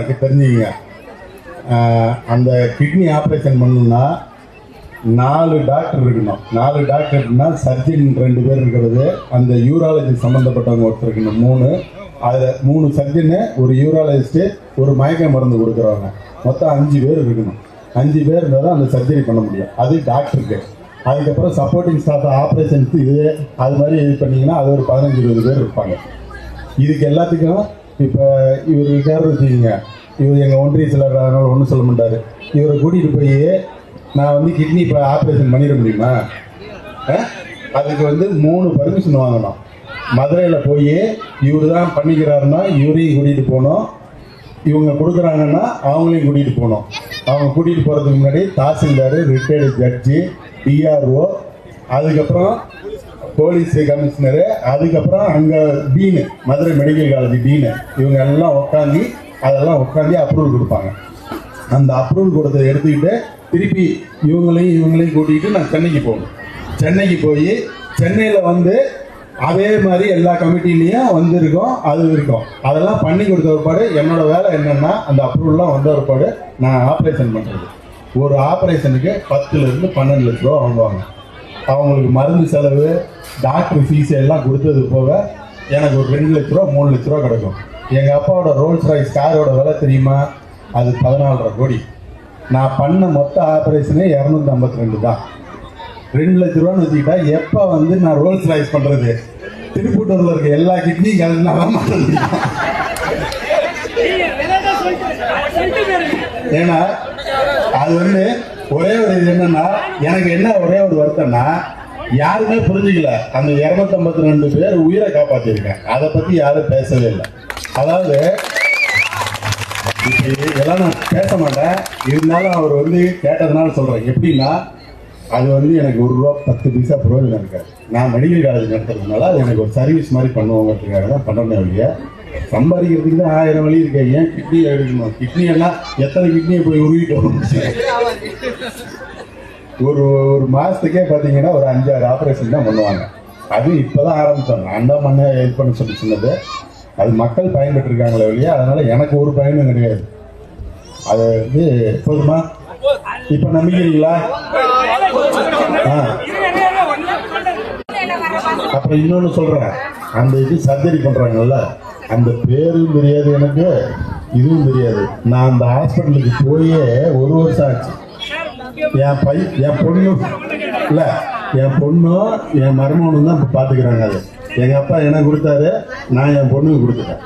எனக்கு தெரிஞ்சுங்க அந்த கிட்னி ஆப்ரேஷன் பண்ணணும்னா நாலு டாக்டர் இருக்கணும். நாலு டாக்டர் இருக்குன்னா சர்ஜன் ரெண்டு பேர் இருக்கிறது அந்த யூராலஜி சம்மந்தப்பட்டவங்க ஒருத்தர் இருக்கணும் மூணு. அதில் மூணு சர்ஜனு ஒரு யூராலஜிஸ்ட்டு ஒரு மயக்க மருந்து கொடுக்குறவங்க. மொத்தம் அஞ்சு பேர் இருக்கணும். அஞ்சு பேர் இருந்தால் தான் அந்த சர்ஜரி பண்ண முடியும். அது டாக்டருக்கு அதுக்கப்புறம் சப்போர்ட்டிங் ஸ்டாஃப் ஆப்ரேஷனுக்கு இது அது மாதிரி இது பண்ணிங்கன்னா அது ஒரு பதினஞ்சு இருபது பேர் இருப்பாங்க. இதுக்கு எல்லாத்துக்கும் இப்போ இவர் இருக்காரு வச்சுக்கோங்க இவர் எங்கள் ஒன்றிய சிலர் ஒன்றும் சொல்ல மாட்டார். இவரை கூட்டிகிட்டு போய் நான் வந்து கிட்னி இப்போ ஆப்ரேஷன் பண்ணிட முடியுமா? அதுக்கு வந்து மூணு பர்மிஷன் வாங்கணும். மதுரையில் போய் இவர் தான் பண்ணிக்கிறாருன்னா இவரையும் கூட்டிகிட்டு போகணும். இவங்க கொடுக்குறாங்கன்னா அவங்களையும் கூட்டிகிட்டு போகணும். அவங்க கூட்டிகிட்டு போகிறதுக்கு முன்னாடி தாசில்தார் ரிட்டையர்டு ஜட்ஜி டிஆர்ஓ அதுக்கப்புறம் போலீஸ் கமிஷனரு அதுக்கப்புறம் அங்கே dean Madurai medical college dean இவங்க எல்லாம் உட்காந்து அதெல்லாம் உட்காந்து அப்ரூவல் கொடுப்பாங்க. அந்த அப்ரூவல் கொடுத்ததை எடுத்துக்கிட்டு திருப்பி இவங்களையும் இவங்களையும் கூட்டிகிட்டு நான் சென்னைக்கு போகணும். சென்னைக்கு போய் சென்னையில் வந்து அதே மாதிரி எல்லா கமிட்டிலையும் வந்திருக்கோம் அது இருக்கும். அதெல்லாம் பண்ணி கொடுத்த ஒருபாடு என்னோட வேலை என்னென்னா அந்த அப்ரூவல்லாம் வந்த ஒருபாடு நான் ஆப்ரேஷன் பண்ணுறது ஒரு ஆப்ரேஷனுக்கு பத்துலேருந்து பன்னெண்டு லட்ச ரூபா வாங்குவாங்க. அவங்களுக்கு மருந்து செலவு டாக்டர் ஃபீஸ் எல்லாம் கொடுத்தது போக எனக்கு ஒரு ரெண்டு லட்ச ரூபா மூணு லட்ச ரூபா கிடைக்கும். எங்கள் அப்பாவோட ரோல்ஸ் ராய்ஸ் காரோட விலை தெரியுமா? அது பதினாலரை கோடி. நான் பண்ண மொத்த ஆப்ரேஷனே இரநூத்தி ஐம்பத்தி ரெண்டு தான். ரெண்டு லட்ச ரூபான்னு வச்சுக்கிட்டா எப்போ வந்து நான் ரோல்ஸ் ராய்ஸ் பண்ணுறது திருப்பூட்டூரில் இருக்க எல்லா கிட்னியும் கலந்து வர ஏன்னா அது வந்து ஒரே ஒரு இது என்னன்னா எனக்கு என்ன ஒரே ஒரு வருத்தம்னா யாருமே புரிஞ்சுக்கல. அந்த இருநூத்தி ரெண்டு பேர் உயிரை காப்பாத்திருக்காங்க. அதை பத்தி யாரும் பேசவே இல்லை. அதாவது இதெல்லாம் நான் பேச மாட்டேன். இருந்தாலும் அவர் வந்து கேட்டதுனால சொல்றேன். எப்படின்னா அது வந்து எனக்கு ஒரு ரூபா பத்து பைசா பிரயோஜனம் இருக்காது. நான் மெடிக்கல் காலேஜ் நடத்துறதுனால அது எனக்கு ஒரு சர்வீஸ் மாதிரி பண்ணுவோங்கிறதுக்காக தான் பண்ணணும் வழிய சம்பாதிக்கிறதுக்கு தான் ஆயிரம் வழி இருக்கு. ஏன் கிட்னி எடுக்கணும்? கிட்னி எல்லாம் எத்தனை கிட்னியை போய் உருவிட்டு ஒரு ஒரு மாதத்துக்கே பார்த்தீங்கன்னா ஒரு அஞ்சாறு ஆப்ரேஷன் தான் பண்ணுவாங்க. அது இப்போதான் ஆரம்பித்தோம் நான் தான் பண்ண இது பண்ண சொல்லி சொன்னது. அது மக்கள் பயன்பெற்றிருக்காங்களே இல்லையா வழியா எனக்கு ஒரு பயனும் கிடையாது. அது வந்து போதுமா? இப்போ நம்பிக்கிறீங்களா? ஆ. அப்புறம் இன்னொன்று சொல்கிறேன் அந்த இது சர்ஜரி பண்ணுறாங்கல்ல அந்த பேரும் தெரியாது எனக்கு இதுவும் தெரியாது. நான் அந்த ஹாஸ்பிட்டலுக்கு போயே ஒரு வருஷம் ஆச்சு. என் பை என் பொண்ணு இல்லை என் பொண்ணும் என் மருமகனும் தான் இப்போ பார்த்துக்கிறாங்க அது. எங்கள் அப்பா எனக்கு கொடுத்தாரு? நான் என் பொண்ணுக்கு கொடுத்துட்டேன்.